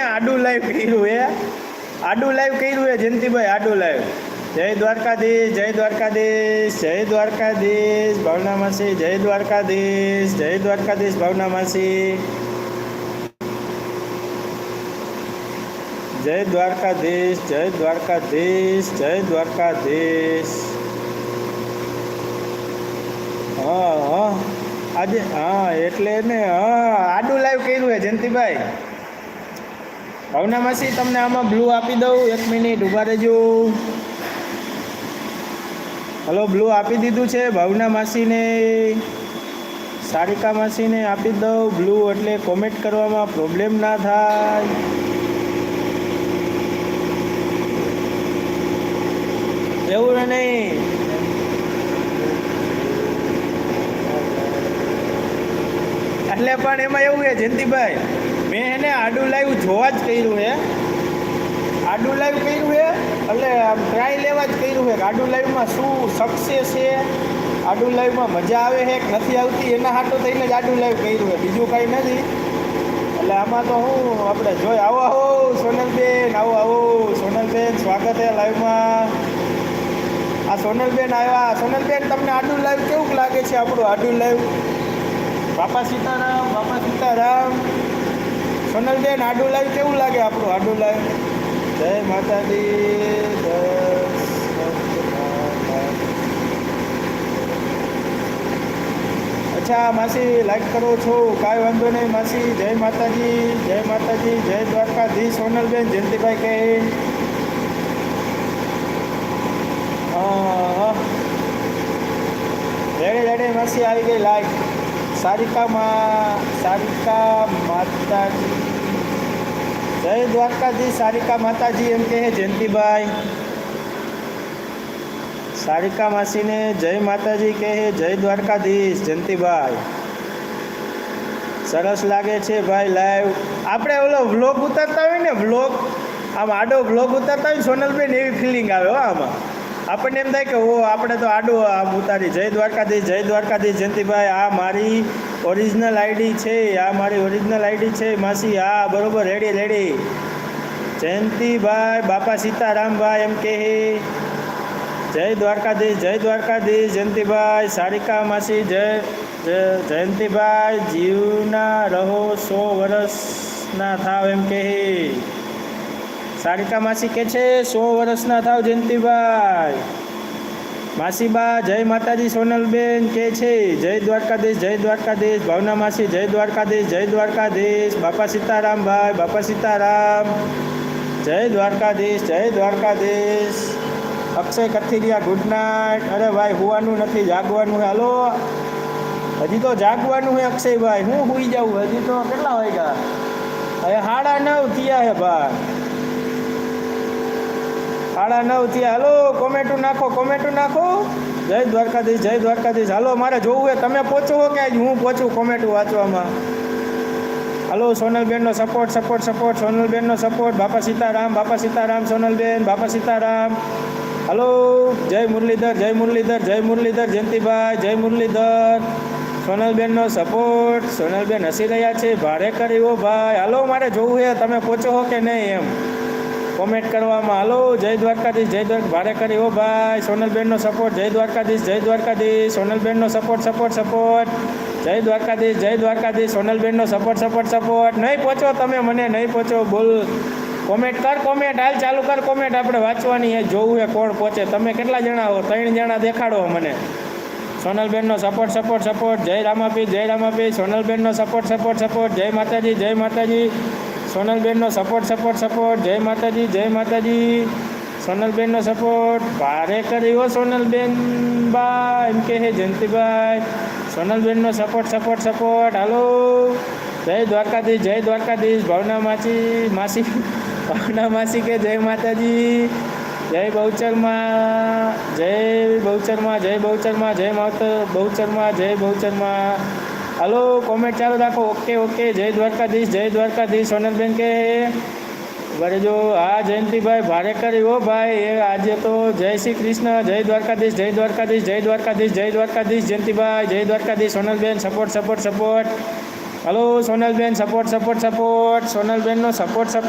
આડું લાઈવ કર્યું હે. આડું લાઈવ કર્યું હે, જયંતિભાઈ, આડું લાઈવ જય દ્વારકાધીશ જય દ્વારકાધીશ જય દ્વારકાધીશ, ભાવના માસી, જય દ્વારકાધીશ જય દ્વારકાધીશ, ભાવના માસી. જય દ્વારકાધીશ જય દ્વારકાધીશ જય દ્વારકાધીશ. હા હા. આજે, હા, એટલે ને, હા, આડું લાઈવ કર્યું હે, જયંતિભાઈ. ભાવના માસી, તમને આમાં બ્લુ આપી દઉં. એક મિનિટ, ઊભા રહેજો. હલો બ્લુ આપી દીધું છે ભાવના માસીને. સારિકા માસીને આપી દઉં. બ્લુ એટલે કોમેન્ટ કરવામાં પ્રોબ્લેમ ના થાય. એવું નહીં. એટલે પણ એમાં એવું છે, જયંતિભાઈ, મેં એને આડું લાઈવ જોવા જ કર્યું છે. આડું લાઈવ કર્યું છે, એટલે ટ્રાય લેવા જ કર્યું છે કે લાઈવમાં શું સક્સેસ છે, આડું લાઈવમાં મજા આવે છે કે નથી આવતી, એના હાટો થઈને જ આડું લાઈવ કર્યું છે. બીજું કાંઈ નથી. એટલે આમાં તો હું, આપણે જોઈ, આવો આવો, સોનલબેન, આવો આવો, સોનલબેન, સ્વાગત છે લાઈવમાં. આ સોનલબેન આવ્યા. સોનલબેન, તમને આડું લાઈવ કેવું લાગે છે આપણું આડું લાઈવ? બાપા સીતારામ બાપા સીતારામ. સોનલબેન આડું લાઈવ કેવું લાગે આપણું આડું લાઈવ જય માતાજી, જય. અચ્છા, માસી લાઈક કરો છો. કાંઈ વાંધો નહીં, માસી. જય માતાજી જય માતાજી, જય દ્વારકાધી સોનલબેન, જયંતિભાઈ કહે. રેડે રેડે, માસી, આવી ગઈ લાઈક સારિકામાં સારિકા માતાજી. જય દ્વારકાજી સારિકા માતાજી એમ કહે જયંતિભાઈ. સારિકા માસીને જય માતાજી કહે જય દ્વારકાધીશ જયંતિભાઈ. સરસ લાગે છે ભાઈ લાઈવ. આપણે ઓલો વ્લોગ ઉતારતા હોય ને વ્લોગ આમ આડો વ્લોગ ઉતારતા હોય સોનલબેન, એવી ફિલિંગ આવે હો આમાં. આપણને એમ થાય કે ઓ, આપણે તો આડો આમ ઉતારી. જય દ્વારકાધીશ જય દ્વારકાધીશ, જયંતિભાઈ, આ મારી ઓરિજિનલ આઈડી છે, આ મારી ઓરિજિનલ આઈડી છે, માસી, હા, બરોબર રેડી રેડી જયંતિભાઈ, બાપા સીતારામભાઈ એમ કહે જય દ્વારકાધીશ જય દ્વારકાધીશ, જયંતિભાઈ, સારિકા માસી, જય જય, જયંતિભાઈ, જીવના રહો સો વર્ષના થાવ એમ કહે સારિકા માસી કે છે, સો વર્ષના થાવ જયંતિભાઈ. માસીબા, જય માતાજી સોનલબેન કે છે, જય દ્વારકાધીશ જય દ્વારકાધીશ. ભાવના માસી, જય દ્વારકાધીશ જય દ્વારકાધીશ. બાપા સીતારામભાઈ, બાપા સીતારામ. જય દ્વારકાધીશ જય દ્વારકાધીશ. અક્ષય કથિરિયા ગુડ નાઇટ અરે ભાઈ, હોવાનું નથી, જાગવાનું હાલો. હજી તો જાગવાનું હે અક્ષયભાઈ. હું હુઈ જાઉં? હજી તો કેટલા વાગ્યા? હવે સાડા નવ થયા હે ભાઈ. સાડા નવ થયા. હાલો, કોમેન્ટું નાખો કોમેન્ટું નાખો. જય દ્વારકાધીશ જય દ્વારકાધીશ. હાલો, મારે જોવું હોય તમે પહોંચો કે હું પહોંચું કોમેન્ટો વાંચવામાં. હાલો, સોનલબેનનો સપોર્ટ સપોર્ટ સપોર્ટ સોનલબેનનો સપોર્ટ બાપા સીતારામ બાપા સીતારામ, સોનલબેન, બાપા સીતારામ. હલો, જય મુરલીધર જય મુરલીધર જય મુરલીધર, જયંતિભાઈ, જય મુરલીધર. સોનલબેનનો સપોર્ટ સોનલબેન હસી રહ્યા છે. ભારે કર્યો ભાઈ. હાલો, મારે જોવું છે. તમે પહોંચો હો કે નહીં એમ? કોમેન્ટ કરવામાં. હાલો જય દ્વારકાધીશ, જય દ્વારકા. ભારે કરી. ઓ ભાઈ, સોનલબેનનો સપોર્ટ જય દ્વારકાધીશ જય દ્વારકાધીશ. સોનલબેનનો સપોર્ટ સપોર્ટ સપોર્ટ જય દ્વારકાધીશ જય દ્વારકાધીશ. સોનલબેનનો સપોર્ટ સપોર્ટ સપોર્ટ નહીં પહોંચો તમે મને, નહીં પહોંચો. બોલ. કોમેન્ટ કર કોમેન્ટ હાલ ચાલુ કર કોમેન્ટ આપણે વાંચવાની એ જોવું એ કોણ પહોંચે. તમે કેટલા જણા હો? ત્રણ જણા દેખાડો મને સોનલબેનનો સપોર્ટ સપોર્ટ સપોર્ટ જય રામાપી જય રામાપી. સોનલબેનનો સપોર્ટ સપોર્ટ સપોર્ટ જય માતાજી જય માતાજી. સોનલબેનનો સપોર્ટ સપોર્ટ સપોર્ટ જય માતાજી જય માતાજી. સોનલબેનનો સપોર્ટ ભારે કર્યો સોનલબેન બા. એમ કે હે જયંતિભાઈ. સોનલબેનનો સપોર્ટ સપોર્ટ સપોર્ટ હાલો. જય દ્વારકાધીશ જય દ્વારકાધીશ. ભાવના માસી માસી, ભાવના માસી કે જય માતાજી. જય બહુચરમાં જય બહુચરમાં જય બહુચરમાં, જય માતા બહુચરમાં, જય બહુચરમાં. હલો, કોમેન્ટ ચાલુ રાખો. Okay okay. જય દ્વારકાધીશ જય દ્વારકાધીશ, સોનલબેન કે. વરે જો હા જયંતિભાઈ ભારે કરી. હો ભાઈ, એ આજે તો જય શ્રી કૃષ્ણ, જય દ્વારકાધીશ જય દ્વારકાધીશ જય દ્વારકાધીશ જય દ્વારકાધીશ, જયંતિભાઈ, જય Dwarkadhish, Sonalben support support support hello, Sonalben support support support સોનલબેનનો support support